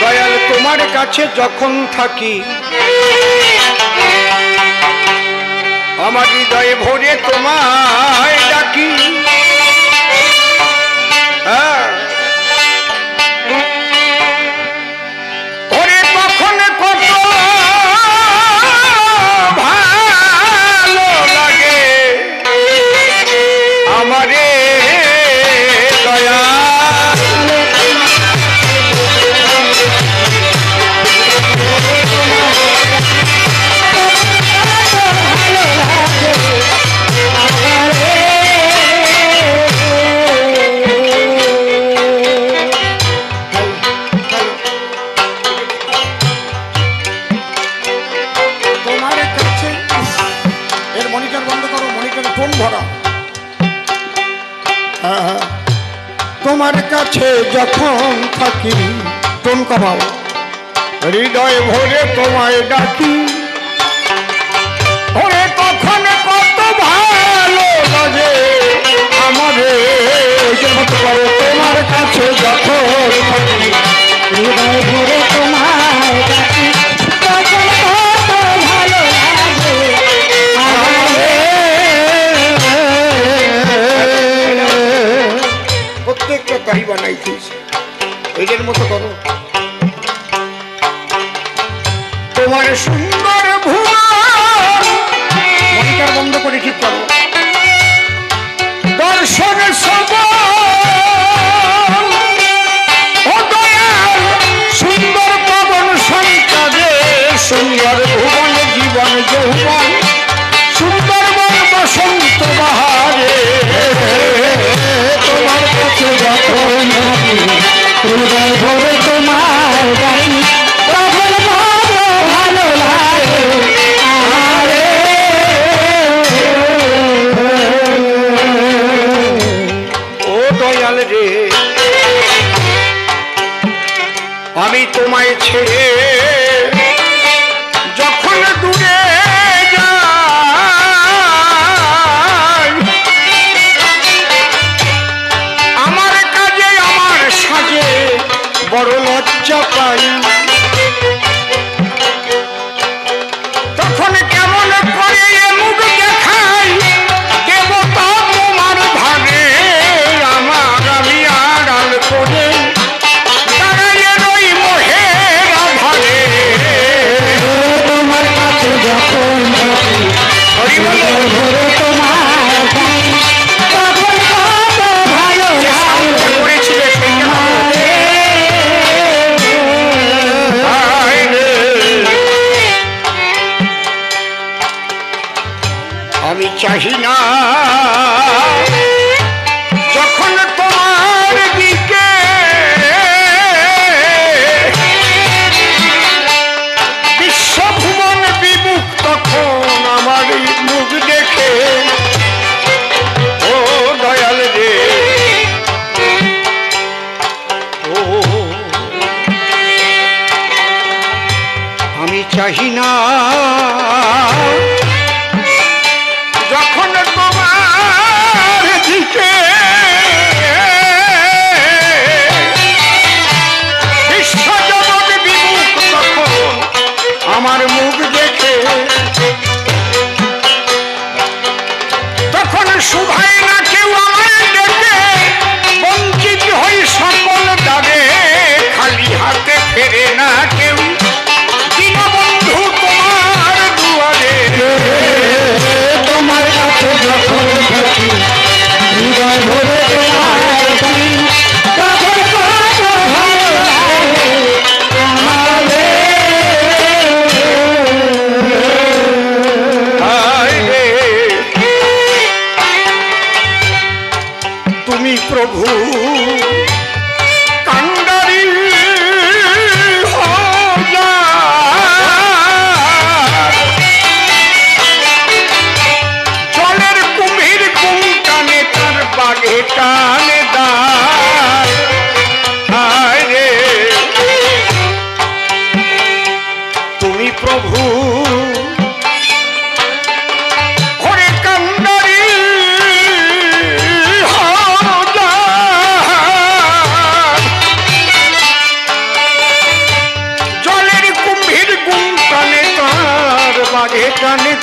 দয়াল তোমার কাছে যখন থাকি আমার হৃদয়ে ভরে তোমায় ডাকি। হ্যাঁ যখন থাকি তোম কমাও হৃদয় ভরে তোমায় ডাকি। ভরে তখন কত ভালো লাগে আমাদের তোমার কাছে যখন থাকি। হৃদয় ভরে তোমায় ডাকি যখন জিনিসটা তাই বানাইছিস ওইটার মতো করো। তোমার সুন্দর te apanhando.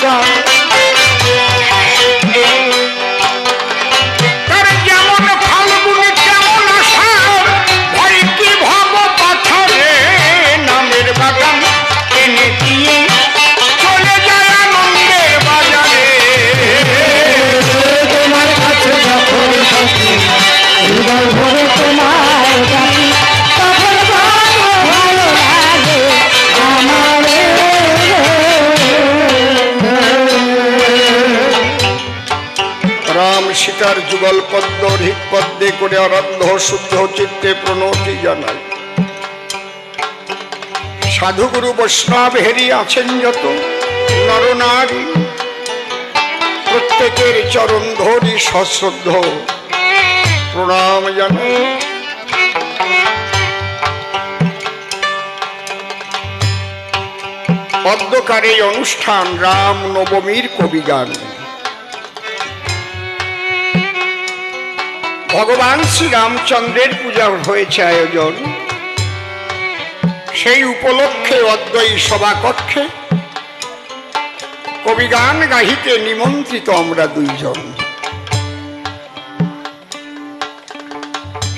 God. যুগল পদ্ম হৃদ পদ্মে করে আরাধ্য শুদ্ধ চিত্তে প্রণতি জানাই। সাধুগুরু বৈষ্ণব হেরি আছেন যত নরনারী প্রত্যেকের চরণ ধরি সশ্রদ্ধ। প্রণাম জানাই। অধ্যকার এই অনুষ্ঠান রাম নবমীর কবিগান ভগবান শ্রী রামচন্দ্রের পূজা হয়েছে আয়োজন। সেই উপলক্ষে অদ্বৈ সভাকক্ষে কবিগান গাহিতে নিমন্ত্রিত আমরা দুইজন।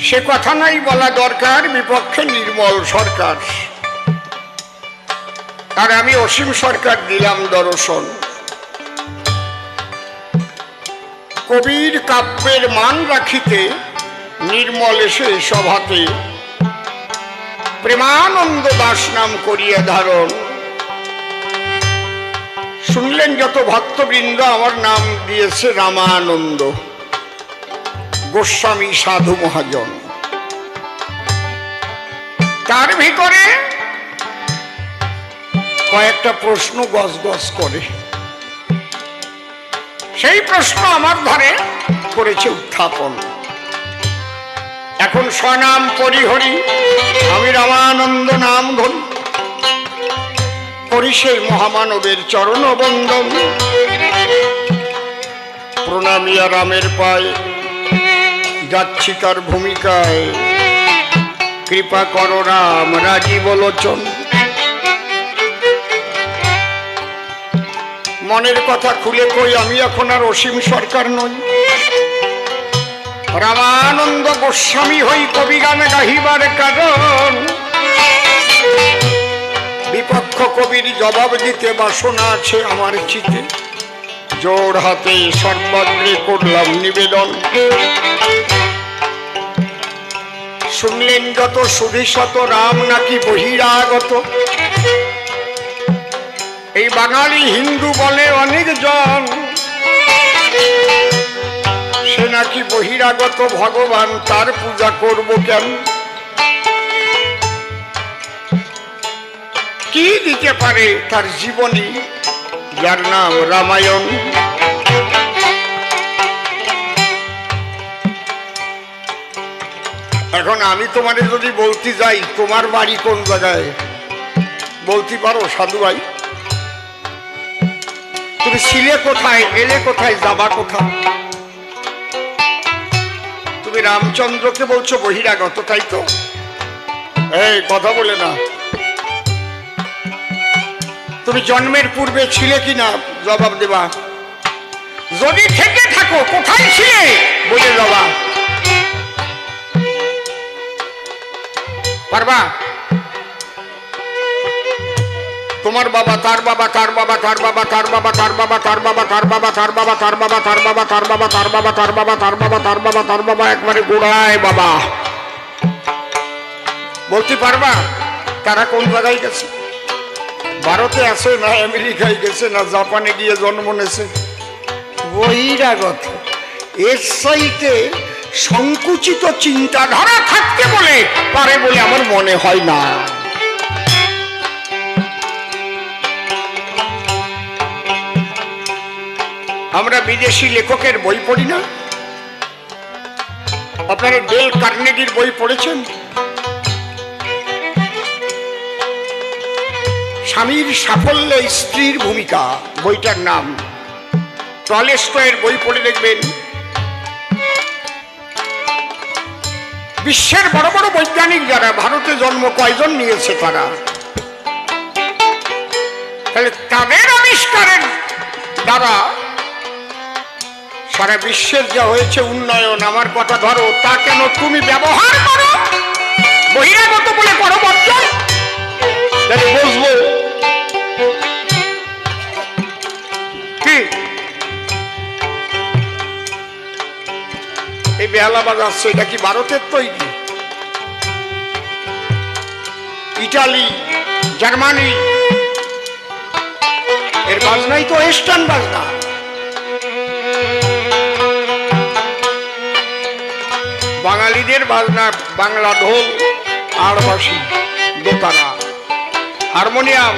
সে কথা নাই বলা দরকার, বিপক্ষে নির্মল সরকার। আর আমি অসীম সরকার দিলাম দর্শন। কবির কাব্যের মান রাখিতে নির্মল এসে সভাতে। প্রেমানন্দ দাস নাম করিয়া ধারণ। শুনলেন যত ভক্তবৃন্দ, আমার নাম দিয়েছে রামানন্দ। গোস্বামী সাধু মহাজন। তার ভিতরে কয়েকটা প্রশ্ন গজ গজ করে। সেই প্রশ্ন আমার ধারে করেছে উত্থাপন। এখন স্বনাম পরিহরি, আমি রামানন্দ নাম ধরি। করি সেই মহামানবের চরণ বন্দন প্রণামিয়া রামের পায় যাচ্ছি তার ভূমিকায়। কৃপা কর রাম, রাজীব লোচন। মনের কথা খুলে কই, আমি এখন আর অসীম সরকার নই। রামানন্দ গোস্বামী হই কবিগান গাহিবার কারণ। বিপক্ষ কবির জবাব দিতে বাসনা আছে আমার চিতে। জোর হাতে সর্বাগ্রে করলাম নিবেদন। শুনলেন যত সুধিশত রাম নাকি বহিরাগত। এই বাঙালি হিন্দু বলে অনেক জন। সে নাকি বহিরাগত ভগবান, তার পূজা করব কেন? কি দিতে পারে তার জীবনী? যার নাম রামায়ণ। এখন আমি তোমাদের যদি বলতে যাই, তোমার বাড়ি কোন জায়গায়? বলতে পারো, সাধু ভাই? তুমি ছিলে কোথায়, এলে কোথায়, যাবা কোথায়? তুমি রামচন্দ্রকে বলছো বহিরাগত, তাই তো? এই, কথা বলে না। তুমি জন্মের পূর্বে ছিলে কিনা, জবাব দেবা। যদি থেকে থাকো, কোথায় ছিলে? বলে যাবা পারবা? তোমার বাবা তার বাবা তার বাবা তার বাবা তার বাবা তার বাবা তার বাবা তার বাবা তার বাবা তার বাবা তার বাবা তার বাবা তার বাবা তার বাবা তার বাবা তার বাবা তার বাবা একবারে গোড়ায় বাবা বলতে পারবা তারা কোন জায়গায় গেছে ভারতে আছে না আমেরিকায় গেছে না জাপানে গিয়ে জন্ম নেছে বহিরাগত এর সাইতে সংকুচিত চিন্তাধারা থাকতে বলে পারে বলে আমার মনে হয় না আমরা বিদেশি লেখকের বই পড়ি না? আপনারা ডেল কার্নেগির বই পড়েছেন? স্বামীর সাফল্যে স্ত্রীর ভূমিকা, বইটার নাম। টলেস্টয়ের বই পড়ে দেখবেন। বিশ্বের বড় বড় বৈজ্ঞানিক যারা, ভারতে জন্ম কয়জন নিয়েছে তারা? তাহলে তাদের আবিষ্কারের দ্বারা সারা বিশ্বের যা হয়েছে উন্নয়ন, আমার কথা ধরো, তা কেন তুমি ব্যবহার করো? বহিরাগত বলে করো বর্জন বুঝব কি? এই বেহালা বাজাচ্ছে এটা কি ভারতের তৈরি? Italy, Germany. এর বাজনাই তো ওয়েস্টার্ন বাজনা। বাঙালিদের বাজনা, বাংলা ঢোল আড়বাসি দোতারা। হারমোনিয়াম।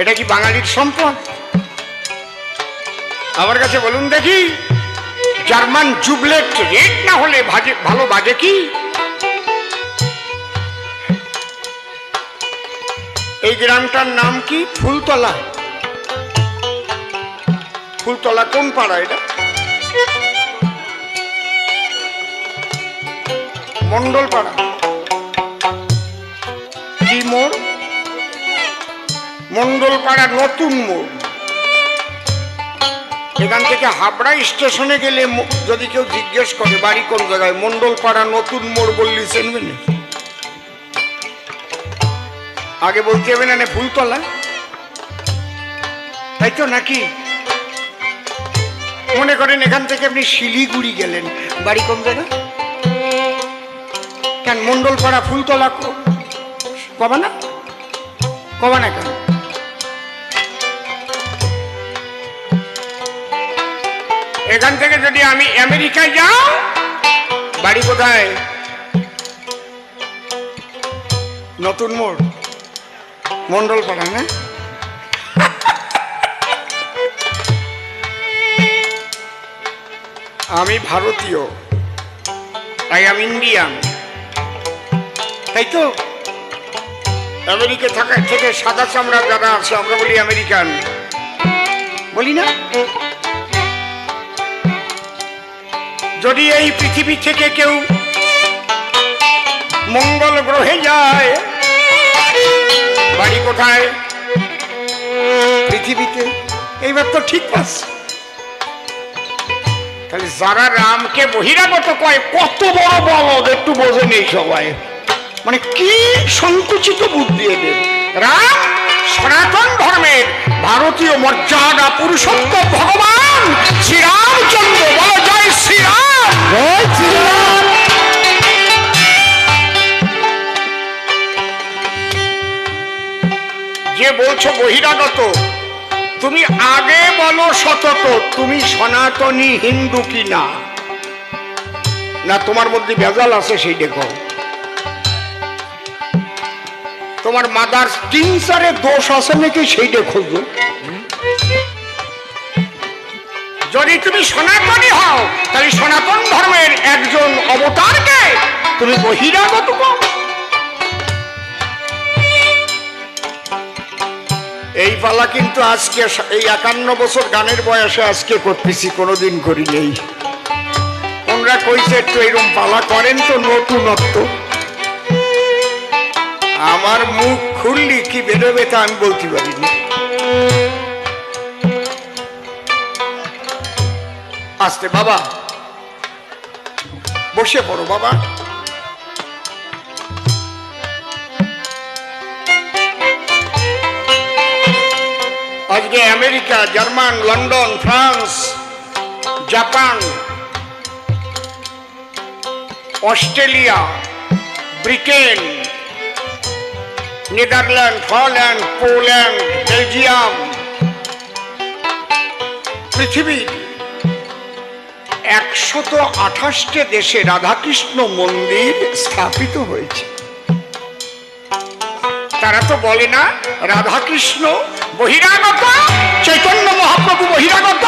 এটা কি বাঙালির সম্পদ? আমার কাছে বলুন দেখি, জার্মান জুবলেট রেট না হলে ভালো বাজে কি? এই গ্রামটার নাম কি? ফুলতলা। ফুলতলা কোন পাড়া এটা? মন্ডল পাড়া কি মোড়? মন্ডল পাড়া নতুন মোড়। এখান থেকে হাবড়া স্টেশনে গেলে যদি কেউ জিজ্ঞেস করে বাড়ি কোন জায়গায় মন্ডল পাড়া নতুন মোড় বললি চেনবে না? আগে বলতে হবে না ফুলতলা তাই তো নাকি? মনে করেন এখান থেকে আপনি শিলিগুড়ি গেলেন। বাড়ি কোন জায়গা? কেন মন্ডলপাড়া ফুলতলা ক- কবা না? কবা না কেন? এখান থেকে যদি আমি আমেরিকায় যাও, বাড়ি কোথায়? নতুন মোড়। মন্ডলপাড়া না আমি ভারতীয় আই এম ইন্ডিয়ান। তাই তো? আমেরিকা থাকার থেকে সাদা চামড়া যারা আছে, আমরা বলি আমেরিকান। বলি না? যদি এই পৃথিবী থেকে কেউ মঙ্গল গ্রহে যায়, বাড়ি কোথায়? পৃথিবীতে। এইবার তো ঠিক আছে তাহলে যারা রামকে বহিরাগত কয়, কত বড় বলদ, একটু বোঝে নেই সবাই। মানে কি সংকুচিত বুদ্ধি এদের? রাম সনাতন ধর্মের ভারতীয় মর্যাদা পুরুষত্ব ভগবান শ্রীরামচন্দ্র। বলা শ্রীরাম। জয় শ্রীরাম। যে বলছো বহিরাগত তুমি আগে বলো সতত তুমি সনাতনী হিন্দু কি না না তোমার মধ্যে ভেজাল আছে সেই দেখো তোমার মাদার টিনসারে দোষ আছে নাকি সেইটা খুঁজো। যদি তুমি সনাতনী হও, তাহলে সনাতন ধর্মের একজন অবতারকে তুমি বহিরাগত এই পালা কিন্তু আজকে এই একান্ন বছর গানের বয়সে আজকে করতেছি, কোনোদিন করি নেই ওনরা কইছে একটু এরকম পালা করেন তো নতুনত্ব। আমার মুখ খুললি, কি বেরোবে তা আমি বলতে পারিনি। আসতে বাবা। বসে পড়ো বাবা। আজকে America, German, London, France, Japan, Australia, Britain Netherland ফরল্যান্ড Poland, Belgium. পৃথিবীর একশত আঠাশটি দেশে রাধাকৃষ্ণ মন্দির স্থাপিত হয়েছে। তারা তো বলে না, রাধাকৃষ্ণ বহিরাগত, চৈতন্য মহাপ্রভু বহিরাগত।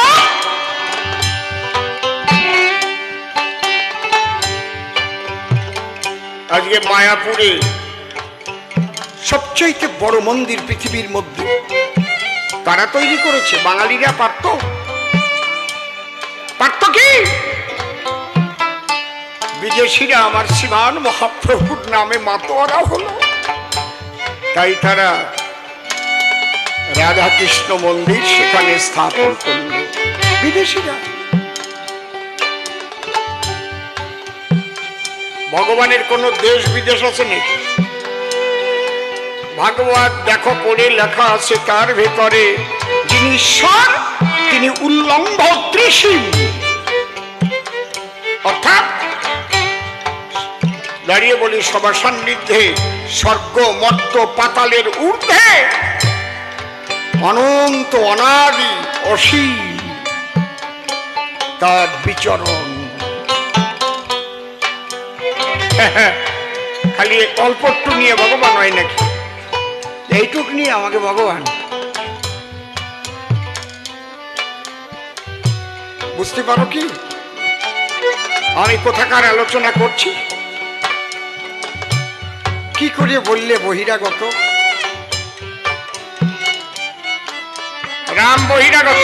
আজকে মায়াপুরে সবচাইতে বড় মন্দির পৃথিবীর মধ্যে। তারা তৈরি করেছে? বাঙালিরা পারত? পারত কি? বিদেশিরা আমার শ্রীমান মহাপ্রভুর নামে মাতোয়ারা হলো। তাই তারা রাধা কৃষ্ণ মন্দির সেখানে স্থাপন করল। বিদেশিরা। ভগবানের কোনো দেশ বিদেশ আছে নাকি? ভাগবত দেখো পড়ে লেখা আছে তার ভেতরে। যিনি ঈশ্বর, তিনি উল্লম্ভ ত্রিসীম অর্থাৎ, দাঁড়িয়ে বলি সবার সান্নিধ্যে স্বর্গ মর্ত পাতালের ঊর্ধ্বে অনন্ত অনাদি অসীম তার বিচরণ। খালি অল্প একটু নিয়ে ভগবান হয় নাকি? এইটুক নিয়ে আমাকে ভগবান। বুঝতে পারো কি? আমি কোথাকার আলোচনা করছি? কি করে বললে বহিরাগত? রাম বহিরাগত।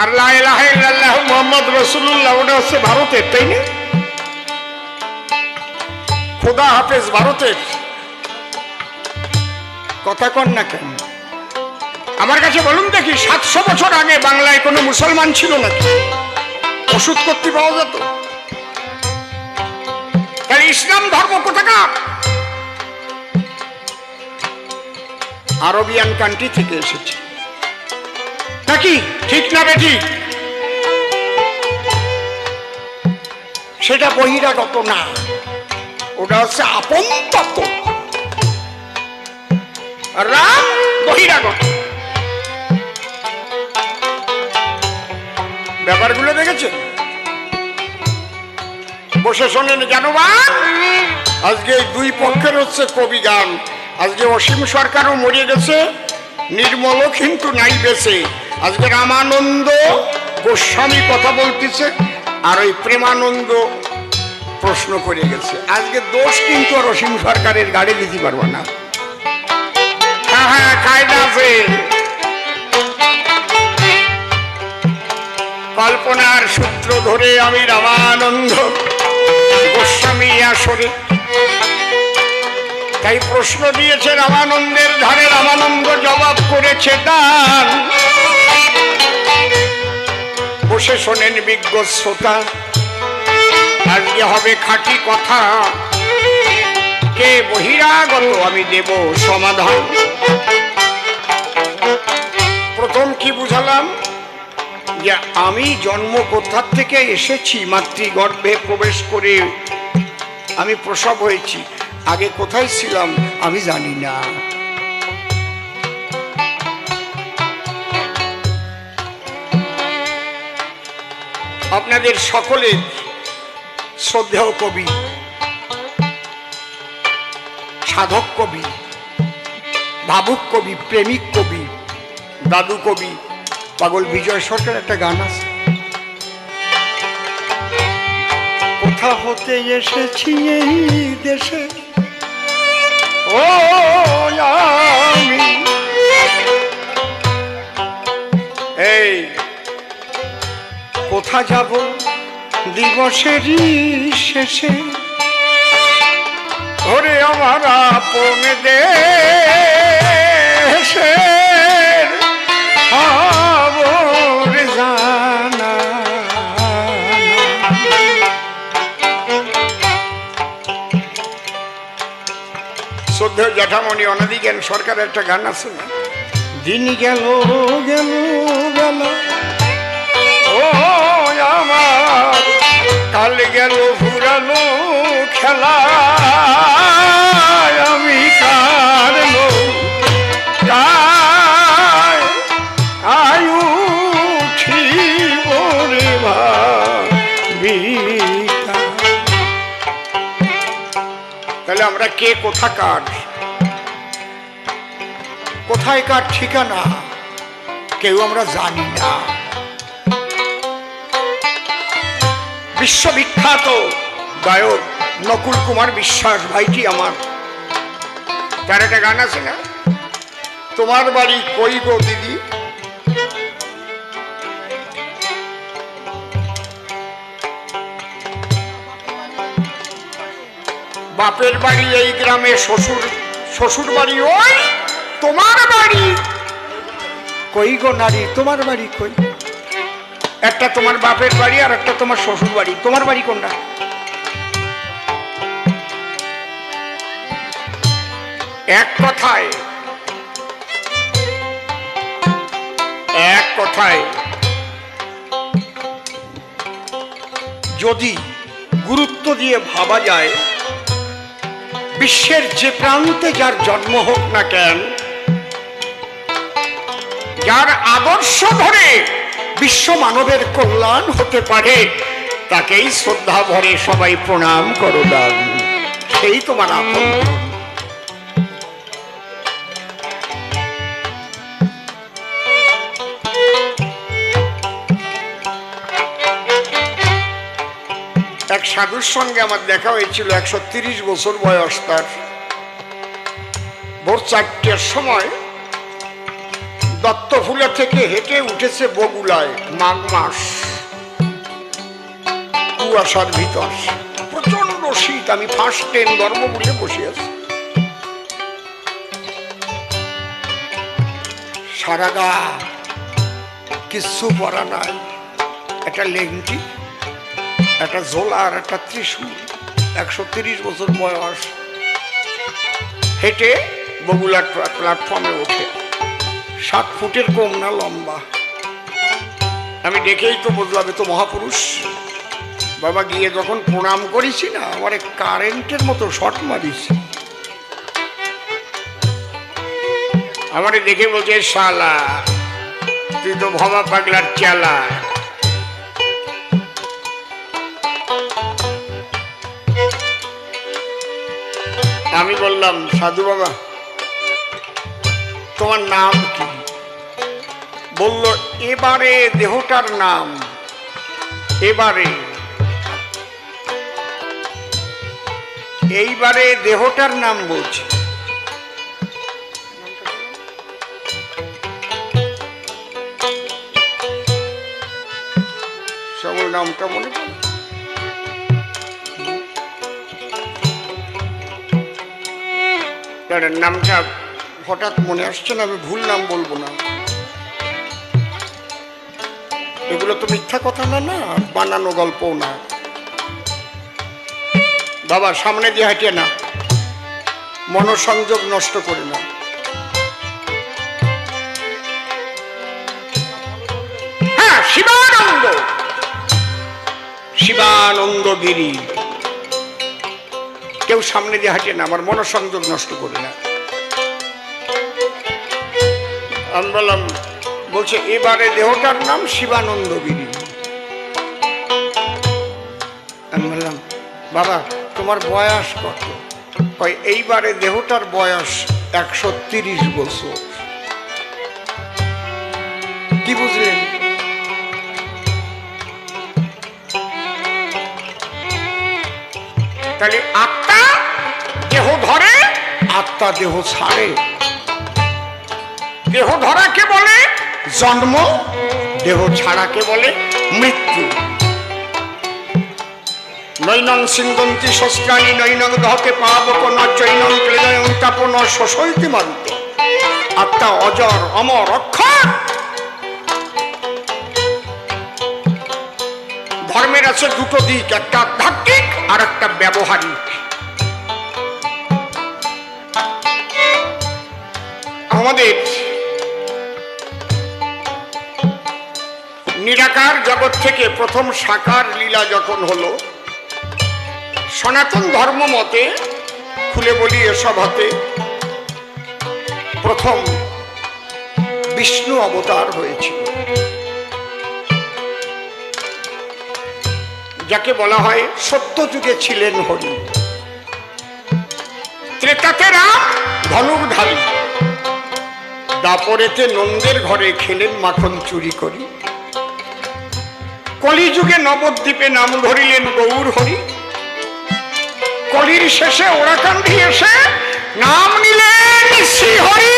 আর লাহ মোহাম্মদ রসুল্লাহ ওটা হচ্ছে ভারতের, তাই না? খোদা হাফেজ ভারতের। কথা কন না কেন? আমার কাছে বলুন দেখি, সাতশো বছর আগে বাংলায় কোনো মুসলমান ছিল নাকি? ওষুধ করতে পাওয়া যেত? তাহলে ইসলাম ধর্ম কোথাকার? আরবিয়ান কান্ট্রি থেকে এসেছে। নাকি? ঠিক না বেঠি সেটা বহিরাগত না। ওটা হচ্ছে আপন তত্ত্ব। রাম বহিরাগত। ব্যাপারগুলো দেখেছে? বসে শোনেন জানবান আজকে দুই পক্ষের হচ্ছে কবি গান। আজকে অসীম সরকারও মরে গেছে, নির্মলও কিন্তু নাই বেছে আজকে রামানন্দ গোস্বামী কথা বলতেছে, আর ওই প্রেমানন্দ প্রশ্ন করে গেছে। আজকে দোষ কিন্তু আর অসীম সরকারের গাড়ি দিতে পারব না। হ্যাঁ কল্পনার সূত্র ধরে আমি রামানন্দ, গোস্বামী আসরে তাই প্রশ্ন দিয়েছে রামানন্দের ধারে, রামানন্দ জবাব করেছে দান। বসে শোনেন বিজ্ঞ শ্রোতা, আজকে হবে খাঁটি কথা। কে বহিরাগত আমি দেব সমাধান? প্রথম কি বুঝালাম? যে আমি জন্ম কোথার থেকে এসেছি, মাতৃগর্ভে প্রবেশ করে আমি প্রসব হয়েছি, আগে কোথায় ছিলাম আমি জানি না। আপনাদের সকলের শ্রদ্ধেয় কবি, সাধক কবি, ভাবুক কবি, প্রেমিক কবি দাদু কবি, পাগল বিজয় সরকার একটা গান আছে। কোথা হতে এসেছি এই দেশে? ও এই, কোথা যাব দিবসেরই শেষে? ওরে আমার আপন জানা শ্রদ্ধেয় জ্যাঠামণি অনাদি জ্ঞান সরকারের একটা গান আছে না? দিন গেল গেল গেল। ও আমার, কাল গেল ফুরালো খেলা। আমরা কে, কোথাকার? কোথায় কার ঠিকানা? কেউ আমরা জানি না। বিশ্ববিখ্যাত গায়ক নকুল কুমার বিশ্বাস ভাইটি আমার। তার একটা গান আছে না? তোমার বাড়ি কই গো দিদি? বাপের বাড়ি এই গ্রামে শ্বশুর শ্বশুর বাড়ি ওই তোমার বাড়ি। কই গো নারী তোমার বাড়ি কই? একটা তোমার বাপের বাড়ি আর একটা তোমার শ্বশুর বাড়ি। তোমার বাড়ি কোনটা? এক কথায়। এক কথায়। যদি গুরুত্ব দিয়ে ভাবা যায় বিশ্বের যে প্রান্তে যার জন্ম হোক না কেন, যার আদর্শ ধরে বিশ্ব মানবের কল্যাণ হতে পারে, তাকেই শ্রদ্ধা ভরে সবাই প্রণাম করো দান। সেই তোমার আপন। সাধুর সঙ্গে আমার দেখা হয়েছিল, একশো বছর বয়স তার। ভোর চারটের সময় দত্তফুলা থেকে হেঁটে উঠেছে বগুলায় মাঘ মাস কুয়াশার ভিতর। প্রচণ্ড শীত, আমি ফার্স্ট ট্রেন ধর্ম বলে বসে আছি। সারা গা কিচ্ছু পরা নাই। একটা লেংটি একটা ঝোলা আর একটা ত্রিশূল। একশো তিরিশ বছর বয়স। হেঁটে বগুলার প্ল্যাটফর্মে ওঠে। সাত ফুটের কম না লম্বা। আমি দেখেই তো বুঝলাম তো মহাপুরুষ। বাবা গিয়ে যখন প্রণাম করেছি না, আমার কারেন্টের মতো শট মারিছি আমারে দেখে বলছে, শালা, তুই তো ভবা পাগলার চালা। আমি বললাম, সাধু বাবা, তোমার নাম কি? বলল, এবারে দেহটার নাম, এবারে। এইবারে দেহটার নাম বলছি। সবল নামটা মনে নামটা হঠাৎ মনে আসছে না, আমি ভুল নাম বলব না। এগুলো তো মিথ্যা কথা না না বানানো গল্পও না। বাবা, সামনে দিয়ে হাঁটিয়ে না। মনোসংযোগ নষ্ট করে না। হ্যাঁ শিবানন্দ। শিবানন্দ গিরি। কেউ সামনে দিয়ে হাঁটে না, আমার মনোসংযোগ নষ্ট করে না। আমি বললাম, বলছে, এবারে দেহটার নাম শিবানন্দ গিরি আমি বললাম, বাবা, তোমার বয়স কত? এইবারে দেহটার বয়স একশো তিরিশ বছর। কি বুঝলেন? তাহলে আত্মা দেহ ধরে, আত্মা দেহ ছাড়ে। দেহ ধরাকে বলে? জন্ম, দেহ ছাড়াকে বলে? মৃত্যু। নৈনং সিন্দন্তি শস্ত্রাণী নৈনং দহতে পাবক চৈনং ক্লেদয়ং তাপন শোষয়তি মারুত। আত্মা অজর, অমর, অক্ষর। ধর্মের আছে দুটো দিক, একটা আধ্যাত্মিক আর একটা ব্যবহারিক আমাদের নিরাকার জগৎ থেকে প্রথম সাকার লীলা যখন হলো, সনাতন ধর্ম মতে খুলে বলি এসব হাতে, প্রথম বিষ্ণু অবতার হয়েছিল। যাকে বলা হয় সত্য যুগে ছিলেন হরি। ত্রেতাতে রাম ঢালি দাপরেতে নন্দের ঘরে খেলেন মাখন চুরি করি। কলিযুগে নবদ্বীপে নাম ধরিলেন গৌর হরি। কলির শেষে ওরাকান্দি এসে নাম নিলেন শ্রী হরি।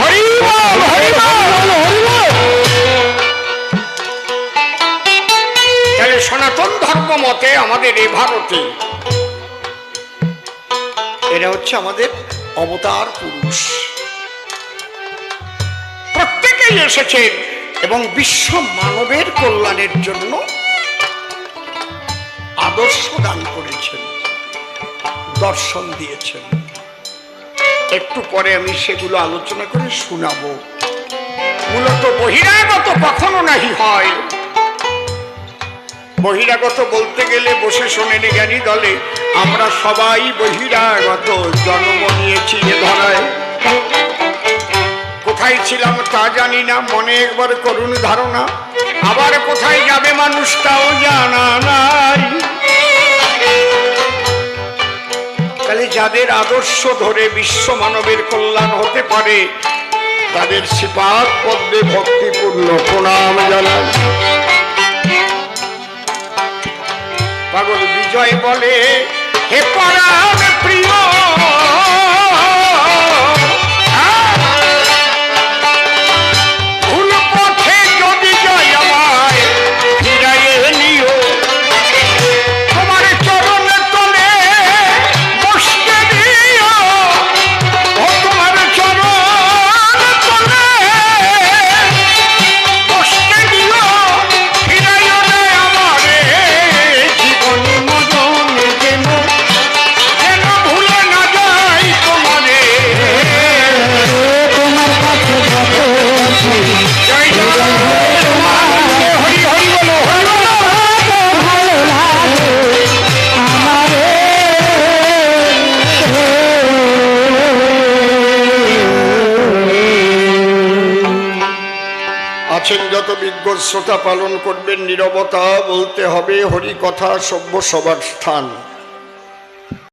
হরি মতে আমাদের এই ভারতে। এরা হচ্ছে আমাদের অবতার পুরুষ। প্রত্যেকেই এসেছেন এবং বিশ্ব মানবের কল্যাণের জন্য আদর্শ দান করেছেন, দর্শন দিয়েছেন। একটু পরে আমি সেগুলো আলোচনা করে শোনাবো। মূলত বহিরাগত কখনো নাহি হয়। বহিরাগত বলতে গেলে বসে শোনেনি জ্ঞানী দলে, আমরা সবাই বহিরাগত জন্ম নিয়েছি ধরায়। কোথায় ছিলাম তা জানি না, মনে একবার করুণ ধারণা। আবার কোথায় যাবে মানুষটাও জানা নাই। তাহলে যাদের আদর্শ ধরে বিশ্ব মানবের কল্যাণ হতে পারে, তাদের শ্রীপাদ পদ্মে ভক্তিপূর্ণ প্রণাম জানাই। পাগল বিজয় বলে হে পরাণ প্রিয় শ্রোতা পালন করবেন নিরবতা বলতে হবে হরি কথা সভ্য সবার স্থান।